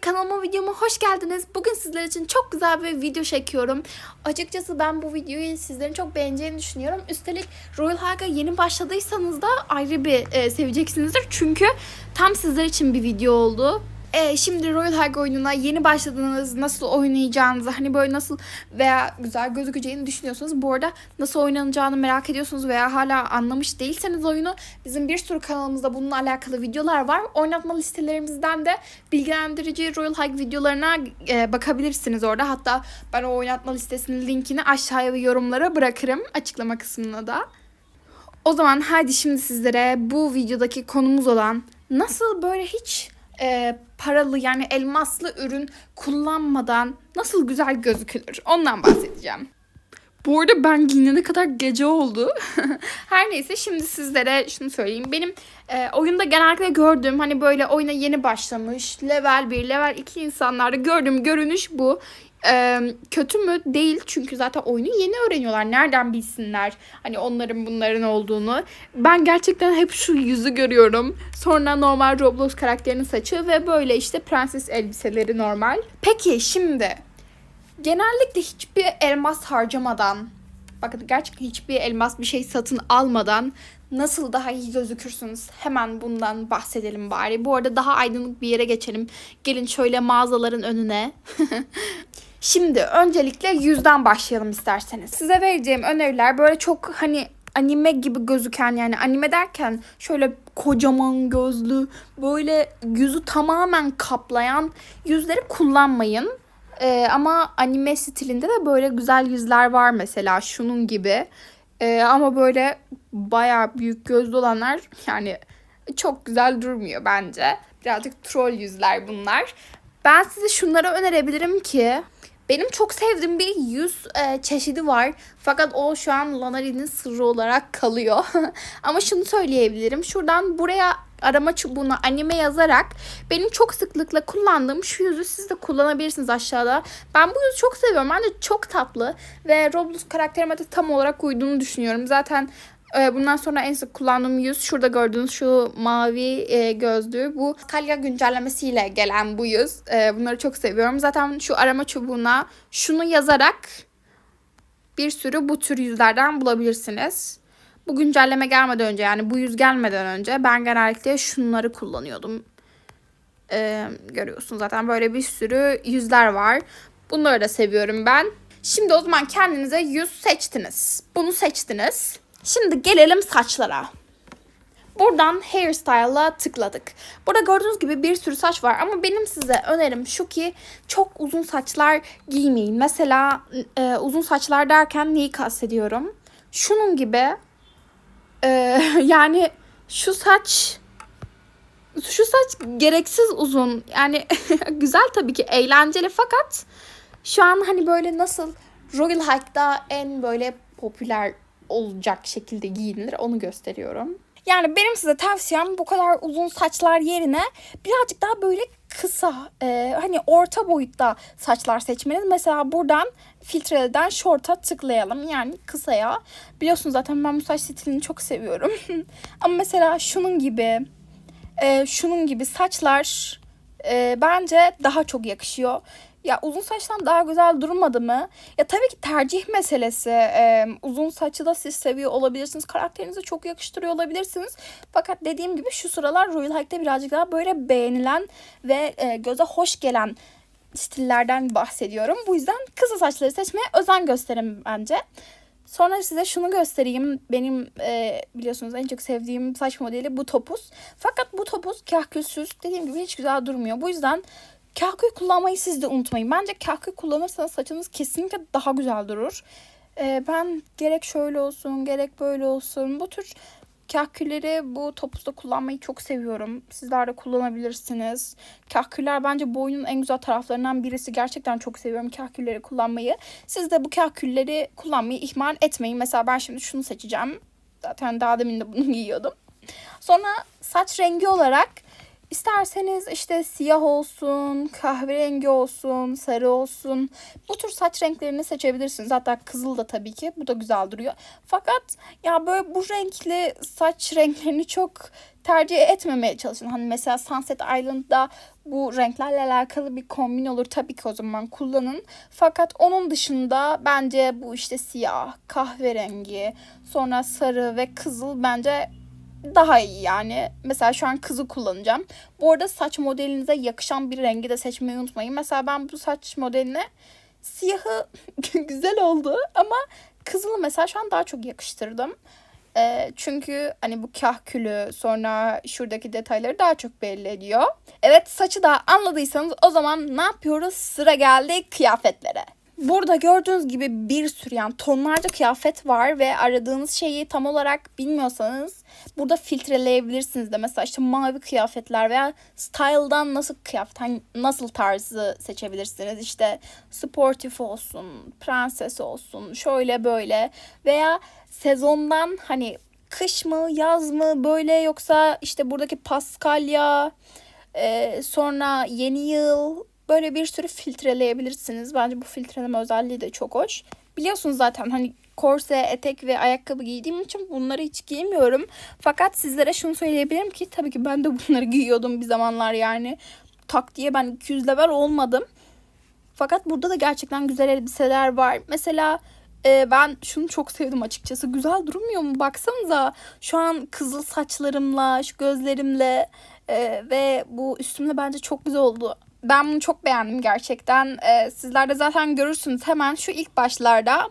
kanalıma videoma hoş geldiniz. Bugün sizler için çok güzel bir video çekiyorum. Açıkçası ben bu videoyu sizlerin çok beğeneceğini düşünüyorum. Üstelik Royal Hight'a yeni başladıysanız da ayrı bir e, seveceksinizdir. Çünkü tam sizler için bir video oldu. E, şimdi Royal High oyununa yeni başladığınız, nasıl oynayacağınızı, hani böyle nasıl veya güzel gözükeceğini düşünüyorsunuz. Bu arada nasıl oynanacağını merak ediyorsunuz veya hala anlamış değilseniz oyunu bizim bir sürü kanalımızda bununla alakalı videolar var. Oynatma listelerimizden de bilgilendirici Royal High videolarına e, bakabilirsiniz orada. Hatta ben o oynatma listesinin linkini aşağıya yorumlara bırakırım açıklama kısmına da. O zaman hadi şimdi sizlere bu videodaki konumuz olan nasıl böyle hiç e, paralı yani elmaslı ürün kullanmadan nasıl güzel gözükülür ondan bahsedeceğim. Bu arada ben giyinene kadar gece oldu. Her neyse şimdi sizlere şunu söyleyeyim. Benim e, oyunda genellikle gördüğüm hani böyle oyuna yeni başlamış level 1, level 2 insanlarda gördüğüm görünüş bu. E, kötü mü? Değil çünkü zaten oyunu yeni öğreniyorlar. Nereden bilsinler hani onların bunların olduğunu. Ben gerçekten hep şu yüzü görüyorum. Sonra normal Roblox karakterinin saçı ve böyle işte prenses elbiseleri normal. Peki şimdi genellikle hiçbir elmas harcamadan bakın gerçekten hiçbir elmas bir şey satın almadan nasıl daha iyi gözükürsünüz? Hemen bundan bahsedelim bari. Bu arada daha aydınlık bir yere geçelim. Gelin şöyle mağazaların önüne. Şimdi öncelikle yüzden başlayalım isterseniz. Size vereceğim öneriler böyle çok hani anime gibi gözüken yani anime derken şöyle kocaman gözlü böyle yüzü tamamen kaplayan yüzleri kullanmayın. Ee, ama anime stilinde de böyle güzel yüzler var mesela şunun gibi. Ee, ama böyle bayağı büyük gözlü olanlar yani çok güzel durmuyor bence. Birazcık troll yüzler bunlar. Ben size şunları önerebilirim ki benim çok sevdiğim bir yüz e, çeşidi var. Fakat o şu an Lanari'nin sırrı olarak kalıyor. Ama şunu söyleyebilirim. Şuradan buraya arama çubuğuna anime yazarak benim çok sıklıkla kullandığım şu yüzü siz de kullanabilirsiniz aşağıda. Ben bu yüzü çok seviyorum. Bence çok tatlı ve Roblox karakterime de tam olarak uyduğunu düşünüyorum. Zaten Bundan sonra en sık kullandığım yüz şurada gördüğünüz şu mavi e, gözlüğü. Bu Kalya güncellemesiyle gelen bu yüz. E, bunları çok seviyorum. Zaten şu arama çubuğuna şunu yazarak bir sürü bu tür yüzlerden bulabilirsiniz. Bu güncelleme gelmeden önce yani bu yüz gelmeden önce ben genellikle şunları kullanıyordum. E, görüyorsun zaten böyle bir sürü yüzler var. Bunları da seviyorum ben. Şimdi o zaman kendinize yüz seçtiniz. Bunu seçtiniz. Şimdi gelelim saçlara. Buradan hairstyle'a tıkladık. Burada gördüğünüz gibi bir sürü saç var ama benim size önerim şu ki çok uzun saçlar giymeyin. Mesela e, uzun saçlar derken neyi kastediyorum? Şunun gibi e, yani şu saç şu saç gereksiz uzun. Yani güzel tabii ki eğlenceli fakat şu an hani böyle nasıl Royal Hike'da en böyle popüler olacak şekilde giyinilir onu gösteriyorum. Yani benim size tavsiyem bu kadar uzun saçlar yerine birazcık daha böyle kısa e, hani orta boyutta saçlar seçmeniz. Mesela buradan filtreden short'a tıklayalım yani kısaya. Biliyorsunuz zaten ben bu saç stilini çok seviyorum. Ama mesela şunun gibi e, şunun gibi saçlar e, bence daha çok yakışıyor. Ya uzun saçtan daha güzel durmadı mı? Ya tabii ki tercih meselesi. Ee, uzun saçı da siz seviyor olabilirsiniz. Karakterinize çok yakıştırıyor olabilirsiniz. Fakat dediğim gibi şu sıralar Royal Hike'de birazcık daha böyle beğenilen ve e, göze hoş gelen stillerden bahsediyorum. Bu yüzden kısa saçları seçmeye özen gösterin bence. Sonra size şunu göstereyim. Benim e, biliyorsunuz en çok sevdiğim saç modeli bu topuz. Fakat bu topuz kahkülsüz. Dediğim gibi hiç güzel durmuyor. Bu yüzden Kahkül kullanmayı siz de unutmayın. Bence kahkül kullanırsanız saçınız kesinlikle daha güzel durur. Ee, ben gerek şöyle olsun gerek böyle olsun bu tür kahkülleri bu topuzda kullanmayı çok seviyorum. Sizler de kullanabilirsiniz. Kahküller bence bu oyunun en güzel taraflarından birisi. Gerçekten çok seviyorum kahkülleri kullanmayı. Siz de bu kahkülleri kullanmayı ihmal etmeyin. Mesela ben şimdi şunu seçeceğim. Zaten daha demin de bunu giyiyordum. Sonra saç rengi olarak İsterseniz işte siyah olsun, kahverengi olsun, sarı olsun. Bu tür saç renklerini seçebilirsiniz. Hatta kızıl da tabii ki. Bu da güzel duruyor. Fakat ya böyle bu renkli saç renklerini çok tercih etmemeye çalışın. Hani mesela Sunset Island'da bu renklerle alakalı bir kombin olur. Tabii ki o zaman kullanın. Fakat onun dışında bence bu işte siyah, kahverengi, sonra sarı ve kızıl bence daha iyi yani. Mesela şu an kızı kullanacağım. Bu arada saç modelinize yakışan bir rengi de seçmeyi unutmayın. Mesela ben bu saç modeline siyahı güzel oldu ama kızılı mesela şu an daha çok yakıştırdım. Ee, çünkü hani bu kahkülü sonra şuradaki detayları daha çok belli ediyor. Evet saçı da anladıysanız o zaman ne yapıyoruz? Sıra geldi kıyafetlere. Burada gördüğünüz gibi bir sürü yani tonlarca kıyafet var ve aradığınız şeyi tam olarak bilmiyorsanız burada filtreleyebilirsiniz de. Mesela işte mavi kıyafetler veya style'dan nasıl kıyafet, hani nasıl tarzı seçebilirsiniz. İşte sportif olsun, prenses olsun, şöyle böyle veya sezondan hani kış mı, yaz mı böyle yoksa işte buradaki Paskalya, e, sonra yeni yıl böyle bir sürü filtreleyebilirsiniz. Bence bu filtreleme özelliği de çok hoş. Biliyorsunuz zaten hani korse, etek ve ayakkabı giydiğim için bunları hiç giymiyorum. Fakat sizlere şunu söyleyebilirim ki tabii ki ben de bunları giyiyordum bir zamanlar yani. Tak diye ben 200 level olmadım. Fakat burada da gerçekten güzel elbiseler var. Mesela e, ben şunu çok sevdim açıkçası. Güzel durmuyor mu? Baksanıza. Şu an kızıl saçlarımla, şu gözlerimle e, ve bu üstümle bence çok güzel oldu. Ben bunu çok beğendim gerçekten. E, sizler de zaten görürsünüz hemen şu ilk başlarda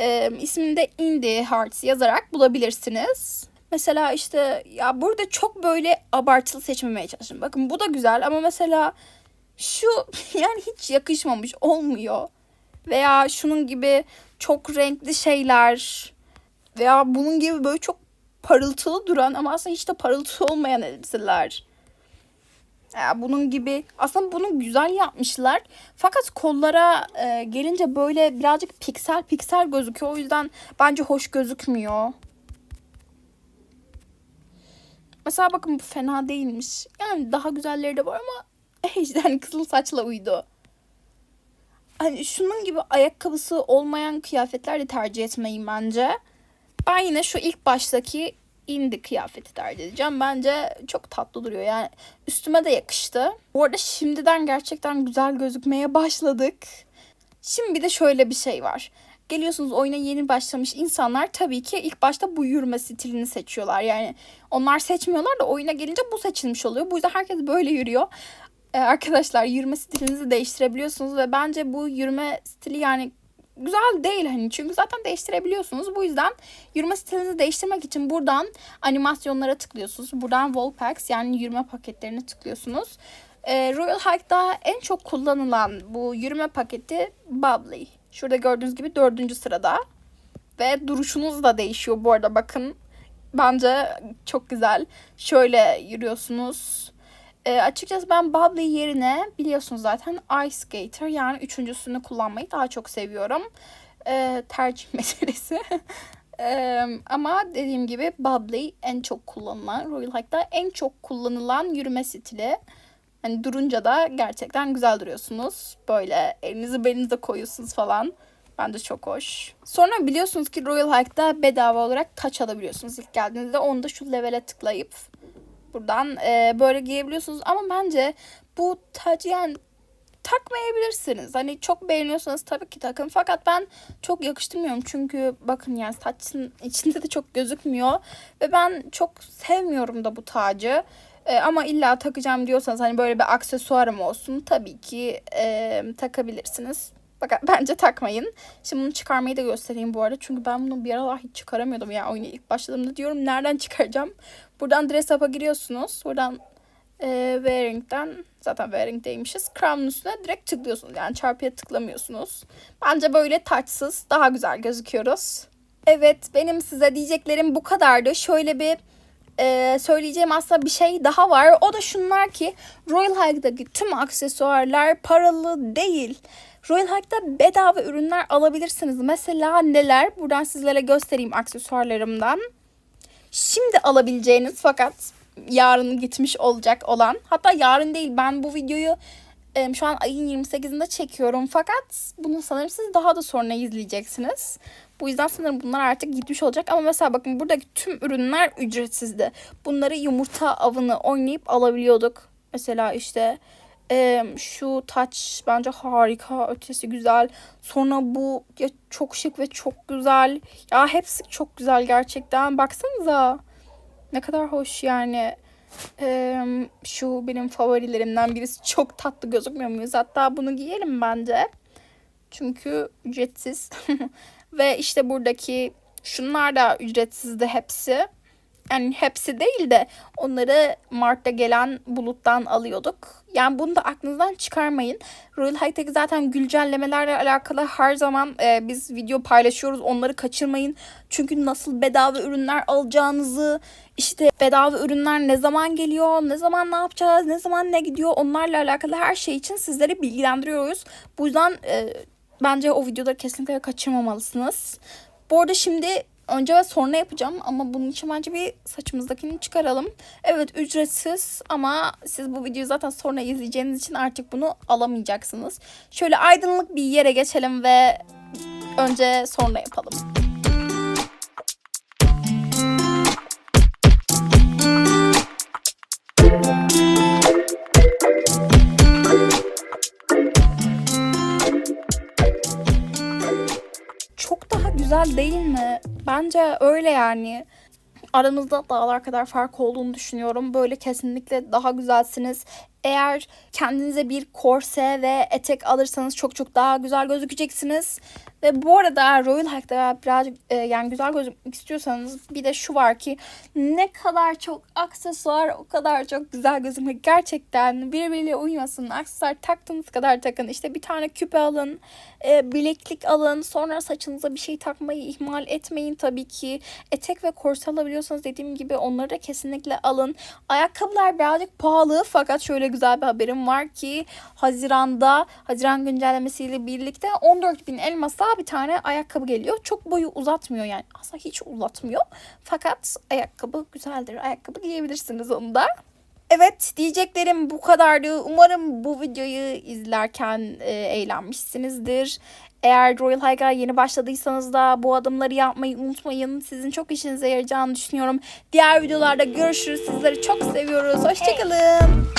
e, isminde Indie Hearts yazarak bulabilirsiniz. Mesela işte ya burada çok böyle abartılı seçmemeye çalışın. Bakın bu da güzel ama mesela şu yani hiç yakışmamış olmuyor. Veya şunun gibi çok renkli şeyler veya bunun gibi böyle çok parıltılı duran ama aslında hiç de parıltı olmayan elbiseler. Ya bunun gibi aslında bunu güzel yapmışlar. Fakat kollara e, gelince böyle birazcık piksel piksel gözüküyor. O yüzden bence hoş gözükmüyor. Mesela bakın bu fena değilmiş. Yani daha güzelleri de var ama hani kızıl saçla uydu. Hani şunun gibi ayakkabısı olmayan kıyafetler de tercih etmeyin bence. Ben yine şu ilk baştaki indi kıyafeti tercih edeceğim. Bence çok tatlı duruyor. Yani üstüme de yakıştı. Bu arada şimdiden gerçekten güzel gözükmeye başladık. Şimdi bir de şöyle bir şey var. Geliyorsunuz oyuna yeni başlamış insanlar tabii ki ilk başta bu yürüme stilini seçiyorlar. Yani onlar seçmiyorlar da oyuna gelince bu seçilmiş oluyor. Bu yüzden herkes böyle yürüyor. Ee, arkadaşlar yürüme stilinizi değiştirebiliyorsunuz ve bence bu yürüme stili yani güzel değil hani çünkü zaten değiştirebiliyorsunuz. Bu yüzden yürüme stilinizi değiştirmek için buradan animasyonlara tıklıyorsunuz. Buradan Wallpacks yani yürüme paketlerine tıklıyorsunuz. Ee, Royal Hike'da en çok kullanılan bu yürüme paketi Bubbly. Şurada gördüğünüz gibi dördüncü sırada. Ve duruşunuz da değişiyor bu arada bakın. Bence çok güzel. Şöyle yürüyorsunuz. E, açıkçası ben Bubbly yerine biliyorsunuz zaten Ice Skater yani üçüncüsünü kullanmayı daha çok seviyorum. E, tercih meselesi. e, ama dediğim gibi Bubbly en çok kullanılan, Royal Hike'da en çok kullanılan yürüme stili. Hani durunca da gerçekten güzel duruyorsunuz. Böyle elinizi belinize koyuyorsunuz falan. Bence çok hoş. Sonra biliyorsunuz ki Royal Hike'da bedava olarak taç alabiliyorsunuz ilk geldiğinizde. Onu da şu levele tıklayıp buradan e, böyle giyebiliyorsunuz. Ama bence bu tacı yani takmayabilirsiniz. Hani çok beğeniyorsanız tabii ki takın. Fakat ben çok yakıştırmıyorum. Çünkü bakın yani saçın içinde de çok gözükmüyor. Ve ben çok sevmiyorum da bu tacı. E, ama illa takacağım diyorsanız hani böyle bir aksesuarım olsun tabii ki e, takabilirsiniz. Fakat bence takmayın. Şimdi bunu çıkarmayı da göstereyim bu arada. Çünkü ben bunu bir aralar hiç çıkaramıyordum. Ya oyuna ilk başladığımda diyorum nereden çıkaracağım. Buradan dress up'a giriyorsunuz. Buradan e, wearing'den zaten wearing'deymişiz. Crown'un üstüne direkt tıklıyorsunuz. Yani çarpıya tıklamıyorsunuz. Bence böyle taçsız daha güzel gözüküyoruz. Evet benim size diyeceklerim bu kadardı. Şöyle bir e, söyleyeceğim aslında bir şey daha var. O da şunlar ki Royal Hike'daki tüm aksesuarlar paralı değil. Royal Hike'da bedava ürünler alabilirsiniz. Mesela neler? Buradan sizlere göstereyim aksesuarlarımdan. Şimdi alabileceğiniz fakat yarın gitmiş olacak olan. Hatta yarın değil ben bu videoyu şu an ayın 28'inde çekiyorum. Fakat bunu sanırım siz daha da sonra izleyeceksiniz. Bu yüzden sanırım bunlar artık gitmiş olacak. Ama mesela bakın buradaki tüm ürünler ücretsizdi. Bunları yumurta avını oynayıp alabiliyorduk. Mesela işte e, şu taç bence harika. Ötesi güzel. Sonra bu ya çok şık ve çok güzel. Ya hepsi çok güzel gerçekten. Baksanıza. Ne kadar hoş yani. Ee, şu benim favorilerimden birisi çok tatlı gözükmüyor muyuz? Hatta bunu giyelim bence. Çünkü ücretsiz. Ve işte buradaki şunlar da ücretsizdi hepsi. Yani hepsi değil de onları Mart'ta gelen buluttan alıyorduk. Yani bunu da aklınızdan çıkarmayın. Royal High zaten güncellemelerle alakalı her zaman e, biz video paylaşıyoruz. Onları kaçırmayın. Çünkü nasıl bedava ürünler alacağınızı, işte bedava ürünler ne zaman geliyor, ne zaman ne yapacağız, ne zaman ne gidiyor onlarla alakalı her şey için sizleri bilgilendiriyoruz. Bu yüzden e, bence o videoları kesinlikle kaçırmamalısınız. Bu arada şimdi önce ve sonra yapacağım ama bunun için bence bir saçımızdakini çıkaralım. Evet ücretsiz ama siz bu videoyu zaten sonra izleyeceğiniz için artık bunu alamayacaksınız. Şöyle aydınlık bir yere geçelim ve önce sonra yapalım. Değil mi? Bence öyle yani. Aranızda dağlar kadar fark olduğunu düşünüyorum. Böyle kesinlikle daha güzelsiniz. Eğer kendinize bir korse ve etek alırsanız çok çok daha güzel gözükeceksiniz. Ve bu arada Royal Hack'ta birazcık e, yani güzel gözükmek istiyorsanız bir de şu var ki ne kadar çok aksesuar o kadar çok güzel gözükmek. Gerçekten birbiriyle uymasın. Aksesuar taktığınız kadar takın. İşte bir tane küpe alın, e, bileklik alın. Sonra saçınıza bir şey takmayı ihmal etmeyin tabii ki. Etek ve korse alabiliyorsanız dediğim gibi onları da kesinlikle alın. Ayakkabılar birazcık pahalı fakat şöyle güzel bir haberim var ki Haziran'da Haziran güncellemesiyle birlikte 14 bin elmasa bir tane ayakkabı geliyor. Çok boyu uzatmıyor yani. Aslında hiç uzatmıyor. Fakat ayakkabı güzeldir. Ayakkabı giyebilirsiniz onu da. Evet diyeceklerim bu kadardı. Umarım bu videoyu izlerken e, eğlenmişsinizdir. Eğer Royal High'a yeni başladıysanız da bu adımları yapmayı unutmayın. Sizin çok işinize yarayacağını düşünüyorum. Diğer videolarda görüşürüz. Sizleri çok seviyoruz. Hoşçakalın.